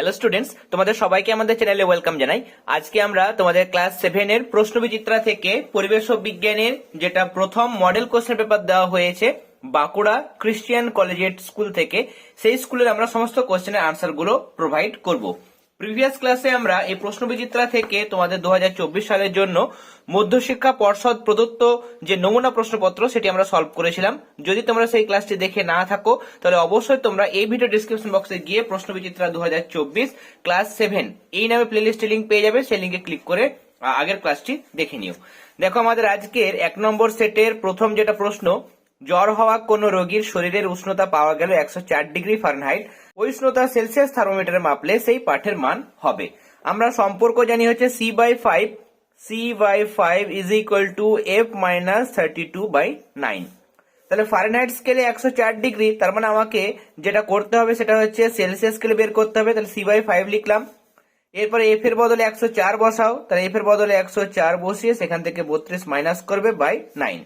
Hello students তোমাদের সবাইকে আমাদের চ্যানেলে ওয়েলকাম জানাই। আজকে আমরা তোমাদের ক্লাস সেভেনের প্রশ্ন বিচিত্রা থেকে পরিবেশ বিজ্ঞানের যেটা প্রথম মডেল কোশ্চেন পেপার দেওয়া হয়েছে, বাঁকুড়া ক্রিশ্চিয়ান কলেজের স্কুল থেকে, সেই স্কুলের আমরা সমস্ত কোশ্চেনের আনসারগুলো প্রোভাইড করব। প্রিভিয়াস ক্লাসে আমরা এই প্রশ্ন বিচিত্রা থেকে তোমাদের দু হাজার চব্বিশ সালের জন্য মধ্যশিক্ষা পর্ষদ প্রদত্ত যে নমুনা প্রশ্নপত্র, সেটি আমরা সলভ করেছিলাম। যদি তোমরা সেই ক্লাসটি দেখে না থাকো, তাহলে অবশ্যই তোমরা এই ভিডিও ডিসক্রিপশন বক্সে গিয়ে প্রশ্ন বিচিত্রা দু ক্লাস সেভেন এই নামে প্লেলিস্টে লিঙ্ক পেয়ে যাবে। সেই লিঙ্কে ক্লিক করে আগের ক্লাসটি দেখে নিও। দেখো, আমাদের আজকের এক নম্বর সেটের প্রথম যেটা প্রশ্ন জ্বর হওয়া কোন রোগীর শরীরের উষ্ণতা পাওয়া গেল একশো চার ডিগ্রি ফারেনহাইট। ওই উষ্ণতা সেলসিয়াস থার্মোমিটারে মাপলে সেই পাঠের মান হবে। আমরা সম্পর্ক জানি হচ্ছে C by five C by five is equal to F minus thirty two by nine তাহলে ফারেনহাইট স্কেলে একশো চার ডিগ্রি, তার মানে আমাকে যেটা করতে হবে সেটা হচ্ছে সেলসিয়াস স্কেলে বের করতে হবে, তাহলে সি বাই ফাইভ লিখলাম। এরপরে এফ এর বদলে একশো চার বসাও, তাহলে এফ এর বদলে একশো চার বসিয়ে সেখান থেকে বত্রিশ মাইনাস করবে বাই নাইন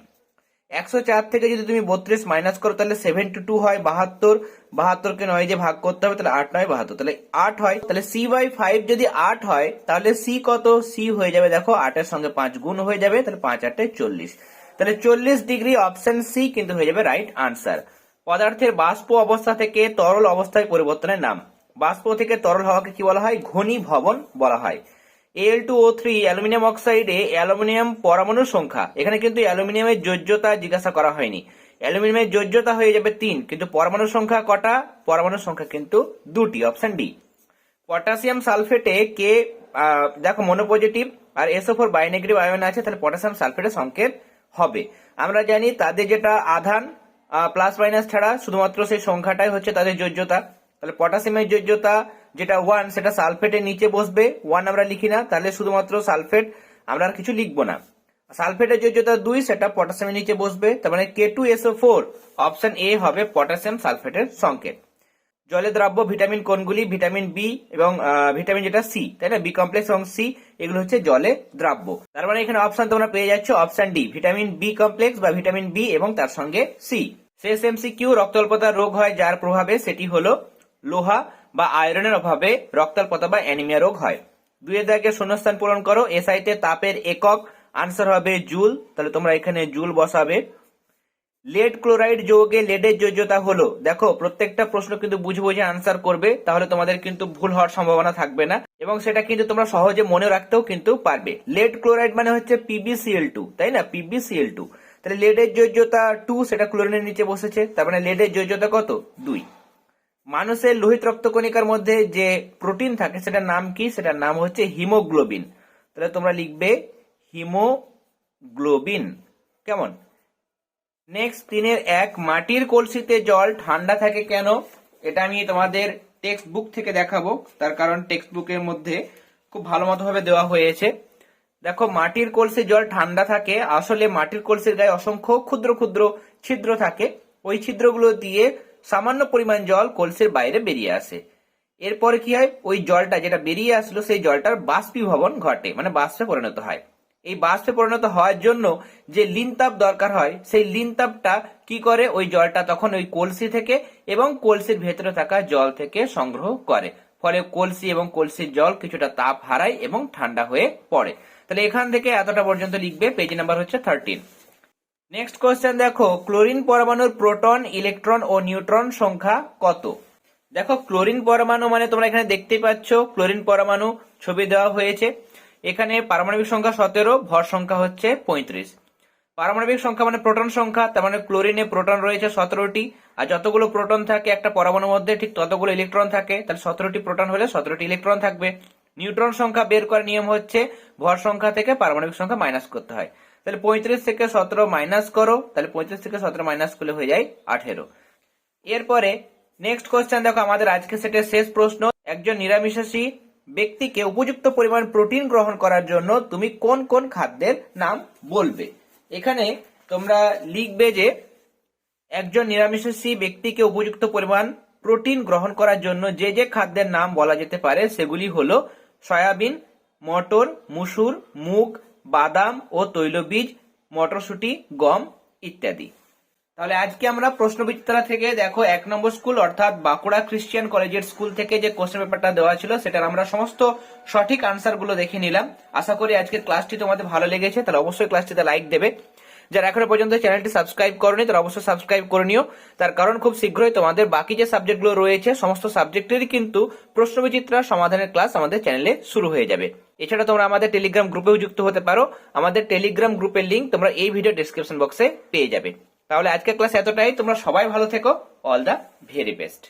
একশো চার থেকে যদি তুমি বত্রিশ মাইনাস করো, তাহলে সেভেন্টি টু হয় বাহাত্তর। বাহাত্তরকে নয় যে ভাগ করতে হবে, তাহলে আট নয়, বাহাত্তর। তাহলে আট হয়, তাহলে সি বাই ফাইভ যদি আট হয়, তাহলে সি কত? সি হয়ে যাবে দেখো, আটের সঙ্গে পাঁচ গুণ হয়ে যাবে, তাহলে পাঁচ আটে চল্লিশ। তাহলে চল্লিশ ডিগ্রি অপশন সি কিন্তু হয়ে যাবে রাইট আনসার পদার্থের বাষ্প অবস্থা থেকে তরল অবস্থায় পরিবর্তনের নাম। বাষ্প থেকে তরল হওয়াকে কি বলা হয়? ঘনীভবন বলা হয়। L two O three aluminium অক্সাইডে aluminium পরমাণুর সংখ্যা। এখানে কিন্তু অ্যালুমিনিয়ামের যোজ্যতা জিজ্ঞাসা করা হয়নি। অ্যালুমিনিয়ামের যোজ্যতা হয়ে যাবে তিন, কিন্তু পরমাণুর সংখ্যা কটা? পরমাণুর সংখ্যা কিন্তু দুটি অপশন ডি পটাশিয়াম সালফেটে কে দেখো মনোপজিটিভ আর এসও ফোর বাইনেগেটিভ আয়ন আছে, তাহলে পটাশিয়াম সালফেটের সংকেত হবে। আমরা জানি তাদের যেটা আধান প্লাস মাইনাস ছাড়া, শুধুমাত্র সেই সংখ্যাটাই হচ্ছে তাদের যোজ্যতা। তাহলে পটাশিয়ামের যোজ্যতা যেটা ওয়ান সেটা সালফেটের নিচে বসবে। ওয়ান আমরা লিখি না, তাহলে শুধুমাত্র সালফেট আমরা আর কিছু লিখব না। সালফেটের যোজ্যতা দুই, সেটা পটাশিয়ামের নিচে বসবে। তার মানে K two SO four option A হবে পটাশিয়াম সালফেটের সংকেত। জলে দ্রাব্য ভিটামিন কোনগুলি? ভিটামিন বি এবং ভিটামিন যেটা সি তাই না? বি কমপ্লেক্স এবং সি এগুলো হচ্ছে জলে দ্রাব্য। তার মানে এখানে অপশন তোমরা পেয়ে যাচ্ছ option D vitamin B complex বা ভিটামিন বি এবং তার সঙ্গে সি শেষ এমসিকিউ রক্তল্পতার রোগ হয় যার প্রভাবে সেটি হলো লোহা বা আয়রনের অভাবে রক্তাল্পতা বা অ্যানিমিয়া রোগ হয়। দুইয়ের দাগে শূন্যস্থান পূরণ করো। এসআইতে তাপের একক আনসার হবে জুল। তাহলে তোমরা এখানে জুল বসাবে। লেড ক্লোরাইড যৌগে লেডের যোজ্যতা হলো। দেখো, প্রত্যেকটা প্রশ্ন কিন্তু বুঝে বুঝে আনসার করবে। তাহলে তোমাদের কিন্তু ভুল হওয়ার সম্ভাবনা থাকবে না। এবং সেটা কিন্তু তোমরা সহজে মনে রাখতেও কিন্তু পারবে। লেড ক্লোরাইড মানে হচ্ছে পিবিসিএল টু তাই না? পিবিসিএল টু তাহলে লেডের যোজ্যতা টু সেটা ক্লোরিনের নিচে বসেছে। তার মানে লেডের যোজ্যতা কত? দুই। মানুষের লোহিত রক্তকণিকার মধ্যে যে প্রোটিন থাকে, সেটার নাম কি? সেটার নাম হচ্ছে হিমোগ্লোবিন। তাহলে তোমরা লিখবে হিমোগ্লোবিন। কেমন? নেক্সট তিনের এক, মাটির কলসিতে জল ঠান্ডা থাকে কেন? এটা আমি তোমাদের টেক্সট বুক থেকে দেখাবো। তার কারণ টেক্সট বুকের মধ্যে খুব ভালো মতো ভাবে দেওয়া হয়েছে। দেখো, মাটির কলসির জল ঠান্ডা থাকে, আসলে মাটির কলসির গায়ে অসংখ্য ক্ষুদ্র ক্ষুদ্র ছিদ্র থাকে। ওই ছিদ্রগুলো দিয়ে সামান্য পরিমাণ জল কলসির বাইরে বেরিয়ে আসে। এরপরে কি হয়? ওই জলটা যেটা বেরিয়ে আসলো, সেই জলটার বাষ্পীভবন ঘটে মানে বাষ্পে পরিণত হয়। এই বাষ্পে পরিণত হওয়ার জন্য যে লিন তাপ দরকার হয়, সেই লিন তাপটা কি করে? ওই জলটা তখন ওই কলসি থেকে এবং কলসির ভেতরে থাকা জল থেকে সংগ্রহ করে। ফলে কলসি এবং কলসির জল কিছুটা তাপ হারায় এবং ঠান্ডা হয়ে পড়ে। তাহলে এখান থেকে এতটা পর্যন্ত লিখবে, পেজ নাম্বার হচ্ছে থার্টিন নেক্সট কোয়েশ্চেন দেখো ক্লোরিন পরমাণুর প্রোটন ইলেকট্রন ও নিউট্রন সংখ্যা কত? দেখো ক্লোরিন পরমাণু মানে তোমরা এখানে দেখতেই পাচ্ছ ক্লোরিন পরমাণু ছবি দেওয়া হয়েছে। এখানে পারমাণবিক সংখ্যা সতেরো, ভর সংখ্যা হচ্ছে পঁয়ত্রিশ। পারমাণবিক সংখ্যা মানে প্রোটন সংখ্যা, তার মানে ক্লোরিনে প্রোটন রয়েছে সতেরোটি। আর যতগুলো প্রোটন থাকে একটা পরমাণুর মধ্যে, ঠিক ততগুলো ইলেকট্রন থাকে, তাহলে সতেরোটি প্রোটন হলে সতেরোটি ইলেকট্রন থাকবে। নিউট্রন সংখ্যা বের করার নিয়ম হচ্ছে, ভর সংখ্যা থেকে পারমাণবিক সংখ্যা মাইনাস করতে হয়। তাহলে পঁয়ত্রিশ থেকে সতেরো মাইনাস করো, তাহলে পঁয়ত্রিশ থেকে সতেরো মাইনাস করলে হয়ে যায় আঠেরো। এরপরে নেক্সট কোশ্চেন দেখো, আমাদের আজকে সেটের শেষ প্রশ্ন। একজন নিরামিষাশী ব্যক্তিকে উপযুক্ত পরিমাণ প্রোটিন গ্রহণ করার জন্য তুমি কোন কোন খাদ্যের নাম বলবে? এখানে তোমরা লিখবে যে, একজন নিরামিষাশী ব্যক্তিকে উপযুক্ত পরিমাণ প্রোটিন গ্রহণ করার জন্য যে যে খাদ্যের নাম বলা যেতে পারে, সেগুলি হলো সয়াবিন, মটর, মুসুর, মুগ বাদাম ও তৈলবীজ, মটরশুঁটি, গম ইত্যাদি। তাহলে আজকে আমরা প্রশ্নবিচিত্রা থেকে দেখো এক নম্বর স্কুল, অর্থাৎ বাঁকুড়া খ্রিস্টিয়ান কলেজের স্কুল থেকে যে কোশ্চেন পেপারটা দেওয়া ছিল, সেটার আমরা সমস্ত সঠিক আনসারগুলো দেখে নিলাম। আশা করি আজকের ক্লাসটি তোমাদের ভালো লেগেছে, তাহলে অবশ্যই ক্লাসটিতে লাইক দেবে। যারা এখনও পর্যন্ত চ্যানেলটি সাবস্ক্রাইব করনি তারা অবশ্যই সাবস্ক্রাইব করে নিও। তার কারণ খুব শীঘ্রই তোমাদের বাকি যে সাবজেক্টগুলো রয়েছে, সমস্ত সাবজেক্টেরই কিন্তু প্রশ্নবিচিত্রা সমাধানের ক্লাস আমাদের চ্যানেলে শুরু হয়ে যাবে। এছাড়া তোমরা আমাদের টেলিগ্রাম গ্রুপেও যুক্ত হতে পারো। আমাদের টেলিগ্রাম গ্রুপের লিঙ্ক তোমরা এই ভিডিও ডিসক্রিপশন বক্সে পেয়ে যাবে। তাহলে আজকের ক্লাস এতটাই। তোমরা সবাই ভালো থেকো। All the very best